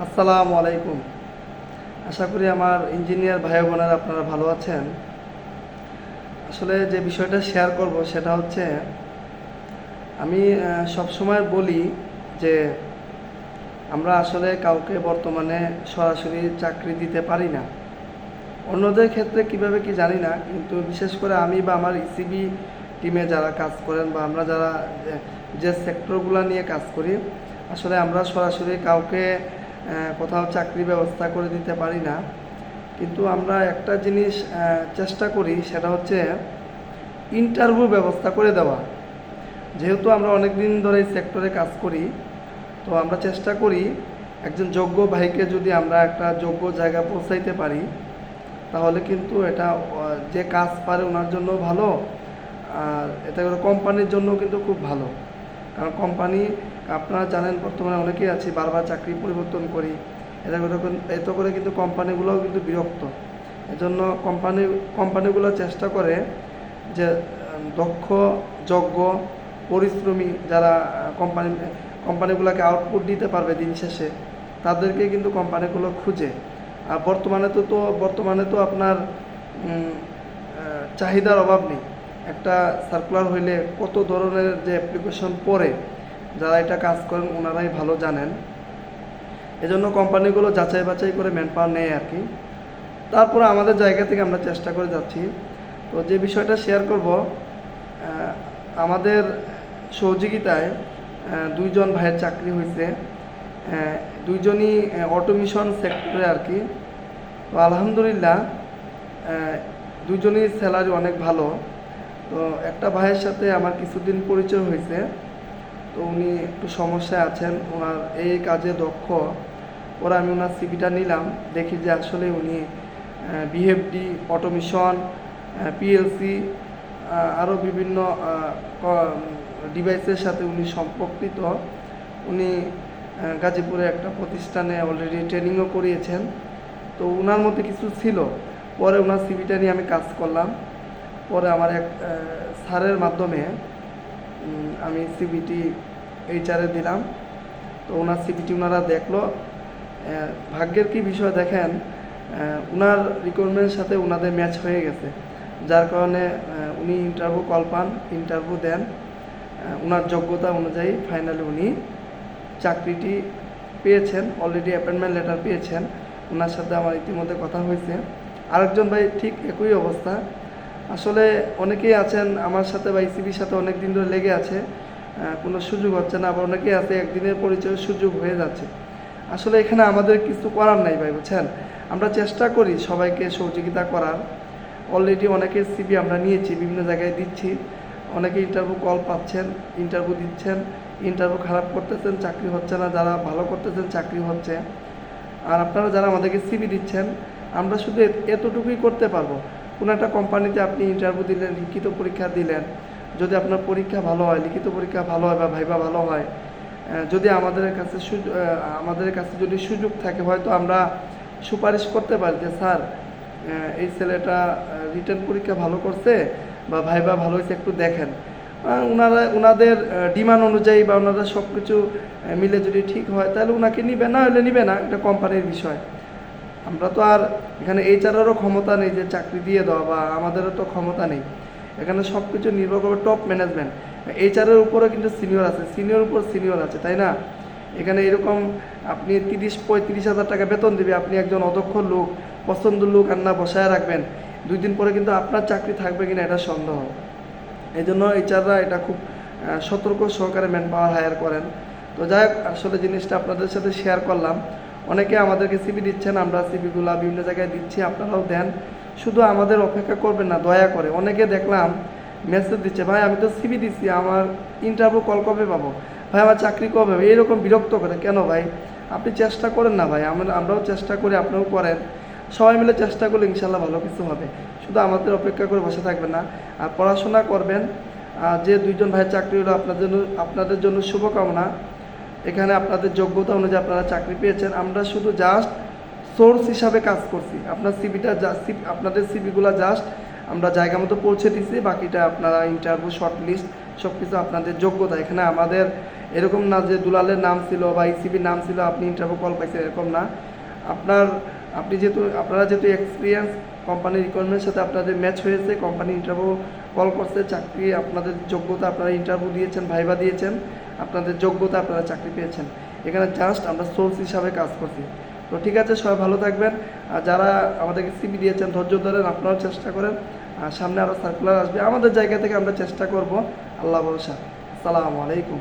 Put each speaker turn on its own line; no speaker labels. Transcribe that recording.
আসসালামু আলাইকুম। আশা করি আমার ইঞ্জিনিয়ার ভাই বোনেরা আপনারা ভালো আছেন। আসলে যে বিষয়টা শেয়ার করব সেটা হচ্ছে, আমি সব সময় বলি যে আমরা আসলে কাউকে বর্তমানে সরাসরি চাকরি দিতে পারি না। অন্যদের ক্ষেত্রে কীভাবে কি জানি না, কিন্তু বিশেষ করে আমি বা আমার ইসিবি টিমে যারা কাজ করেন বা আমরা যারা, যে- সেক্টরগুলো নিয়ে কাজ করি, আসলে আমরা সরাসরি কাউকে কোথাও চাকরি ব্যবস্থা করে দিতে পারি না। কিন্তু আমরা একটা জিনিস চেষ্টা করি, সেটা হচ্ছে ইন্টারভিউ ব্যবস্থা করে দেওয়া। যেহেতু আমরা অনেক দিন ধরে এই সেক্টরে কাজ করি, তো আমরা চেষ্টা করি একজন যোগ্য ভাইকে যদি আমরা একটা যোগ্য জায়গা পৌঁছাইতে পারি, তাহলে কিন্তু এটা যে কাজ পারে ওনার জন্য ভালো, আর এটা কোম্পানির জন্য কিন্তু খুব ভালো। কারণ কোম্পানি আপনারা জানেন, বর্তমানে অনেকেই আছে, বারবার চাকরি পরিবর্তন করি। এটা কিন্তু- করে কিন্তু কোম্পানিগুলোও কিন্তু বিরক্ত। এজন্য কোম্পানি, কোম্পানিগুলো চেষ্টা করে যে, দক্ষ, যোগ্য, পরিশ্রমী যারা, কোম্পানি, কোম্পানিগুলোকে আউটপুট দিতে পারবে দিন শেষে, তাদেরকে কিন্তু কোম্পানিগুলো খুঁজে। আর বর্তমানে তো তো, বর্তমানে তো আপনার চাহিদার অভাব নেই। একটা সার্কুলার হইলে কত ধরনের যে অ্যাপ্লিকেশন পড়ে যারা এটা কাজ করেন, ওনারাই ভালো জানেন। এজন্য কোম্পানিগুলো যাচাই বাছাই করে ম্যান পাওয়ার নেয় আর কি। তারপরে আমাদের জায়গা থেকে আমরা চেষ্টা করে যাচ্ছি। তো যে বিষয়টা শেয়ার করব আমাদের সহযোগিতায় দুইজন ভাইয়ের চাকরি হয়েছে দুইজনই অটোমিশন সেক্টরে আর কি। তো আলহামদুলিল্লাহ দুজনই স্যালারি অনেক ভালো। তো একটা ভাইয়ের সাথে আমার কিছুদিন পরিচয় হয়েছে তো উনি একটু সমস্যায় আছেন, ওনার এই কাজে দক্ষ। ওরা আমি ওনার সিভিটা নিলাম, দেখি যে আসলে উনি বিহেভডি অটোমিশন পিএলসি আরও বিভিন্ন ডিভাইসের সাথে উনি সম্পর্কিত। উনি গাজীপুরে একটা প্রতিষ্ঠানে অলরেডি ট্রেনিংও করিয়েছেন। তো ওনার মধ্যে কিছু ছিল। পরে ওনার সিভিটা নিয়ে আমি কাজ করলাম। পরে আমার এক স্যারের মাধ্যমে আমি সিবিটি এইচআরে দিলাম। তো ওনার সিবিটি ওনারা দেখল। ভাগ্যের কি বিষয় দেখেন ওনার রিকোয়ারমেন্টের সাথে ওনাদের ম্যাচ হয়ে গেছে। যার কারণে উনি ইন্টারভিউ কল পান ইন্টারভিউ দেন। ওনার যোগ্যতা অনুযায়ী ফাইনালি উনি চাকরিটি পেয়েছেন অলরেডি অ্যাপয়েন্টমেন্ট লেটার পেয়েছেন। ওনার সাথে আমার ইতিমধ্যে কথা হয়েছে। আরেকজন ভাই ঠিক একই অবস্থা। আসলে অনেকেই আছেন আমার সাথে বা ইসিবির সাথে অনেক দিন ধরে লেগে আছে কোনো সুযোগ হচ্ছে না, আবার অনেকেই আছে একদিনের পরিচয় সুযোগ হয়ে যাচ্ছে। আসলে এখানে আমাদের কিছু করার নাই ভাই, বুঝছেন? আমরা চেষ্টা করি সবাইকে সহযোগিতা করার। অলরেডি অনেকের সিবি আমরা নিয়েছি, বিভিন্ন জায়গায় দিচ্ছি। অনেকে ইন্টারভিউ কল পাচ্ছেন ইন্টারভিউ দিচ্ছেন ইন্টারভিউ খারাপ করতেছেন, চাকরি হচ্ছে না, যারা ভালো করতেছেন চাকরি হচ্ছে। আর আপনারা যারা আমাদেরকে সিবি দিচ্ছেন, আমরা শুধু এতটুকুই করতে পারব। কোনো একটা কোম্পানিতে আপনি ইন্টারভিউ দিলেন, লিখিত পরীক্ষা দিলেন, যদি আপনার পরীক্ষা ভালো হয়, লিখিত পরীক্ষা ভালো হয় বা ভাইবা ভালো হয় যদি আমাদের কাছে আমাদের কাছে যদি সুযোগ থাকে, হয়তো আমরা সুপারিশ করতে পারি যে, স্যার এই ছেলেটা রিটার্ন পরীক্ষা ভালো করছে বা ভাইবা ভালো হয়েছে, একটু দেখেন। ওনারা ওনাদের ডিমান্ড অনুযায়ী বা ওনাদের সব কিছু মিলে যদি ঠিক হয়, তাহলে ওনাকে নিবে, না হলে নিবে না, এটা কোম্পানির বিষয়। আমরা তো আর এখানে এইচআরেরও ক্ষমতা নেই যে চাকরি দিয়ে দেওয়া বা আমাদেরও তো ক্ষমতা নেই। এখানে সব কিছু নির্ভর করবে টপ ম্যানেজমেন্ট এইচআরের উপরে কিন্তু সিনিয়র আছে। সিনিয়র উপর সিনিয়র আছে, তাই না? এখানে এরকম আপনি তিরিশ, পঁয়ত্রিশ হাজার টাকা বেতন দিবে, আপনি একজন অদক্ষ লোক পছন্দের লোক আর না বসায় রাখবেন। দুই দিন পরে কিন্তু আপনার চাকরি থাকবে কিনা এটা সন্দেহ। এই জন্য এইচআররা এটা খুব সতর্ক সহকারে ম্যান পাওয়ার হায়ার করেন। তো যাই হোক, আসলে জিনিসটা আপনাদের সাথে শেয়ার করলাম। অনেকে আমাদেরকে সিবি দিচ্ছেন, আমরা সিবিগুলো বিভিন্ন জায়গায় দিচ্ছি, আপনারাও দেন। শুধু আমাদের অপেক্ষা করবেন না, দয়া করে। অনেকে দেখলাম মেসেজ দিচ্ছে, ভাই, আমি তো সিবি দিচ্ছি আমার ইন্টারভিউ কল কবে পাবো? ভাই, আমার চাকরি কবে হবে? এইরকম বিরক্ত করে, কেন ভাই? আপনি চেষ্টা করেন না ভাই, আমরা, আমরাও চেষ্টা করি, আপনিও করেন। সবাই মিলে চেষ্টা করলে ইনশাল্লাহ ভালো কিছু হবে। শুধু আমাদের অপেক্ষা করে বসে থাকবেন না, আর পড়াশোনা করবেন। যে দুইজন ভাইয়ের চাকরি হলো, আপনার জন্য, আপনাদের জন্য শুভকামনা। এখানে আপনাদের যোগ্যতা অনুযায়ী আপনারা চাকরি পেয়েছেন। আমরা শুধু জাস্ট সোর্স হিসাবে কাজ করছি। আপনার সিবিটা আপনাদের সিবিগুলো জাস্ট আমরা জায়গা মতো পৌঁছে দিছি। বাকিটা আপনারা ইন্টারভিউ শর্ট লিস্ট সব কিছু আপনাদের যোগ্যতা। এখানে আমাদের এরকম না যে দুলালের নাম ছিল বা ইসিবির নাম ছিল, আপনি ইন্টারভিউ কল পাইছেন, এরকম না। আপনার, আপনি যেহেতু, আপনারা যেহেতু এক্সপিরিয়েন্স কোম্পানির রিকোয়ারমেন্টের সাথে আপনাদের ম্যাচ হয়েছে কোম্পানি ইন্টারভিউ কল করছে, চাকরি, আপনাদের যোগ্যতা আপনারা ইন্টারভিউ দিয়েছেন ভাইবা দিয়েছেন। আপনাদের যোগ্যতা আপনারা চাকরি পেয়েছেন। এখানে জাস্ট আমরা সোর্স হিসাবে কাজ করছি। তো ঠিক আছে, সবাই ভালো থাকবেন। আর যারা আমাদেরকে সিবি দিয়েছেন, ধৈর্য ধরেন, আপনারাও চেষ্টা করেন। আর সামনে আরও সার্কুলার আসবে। আমাদের জায়গা থেকে আমরা চেষ্টা করব। আল্লাহ ভরসা। আসসালামু আলাইকুম।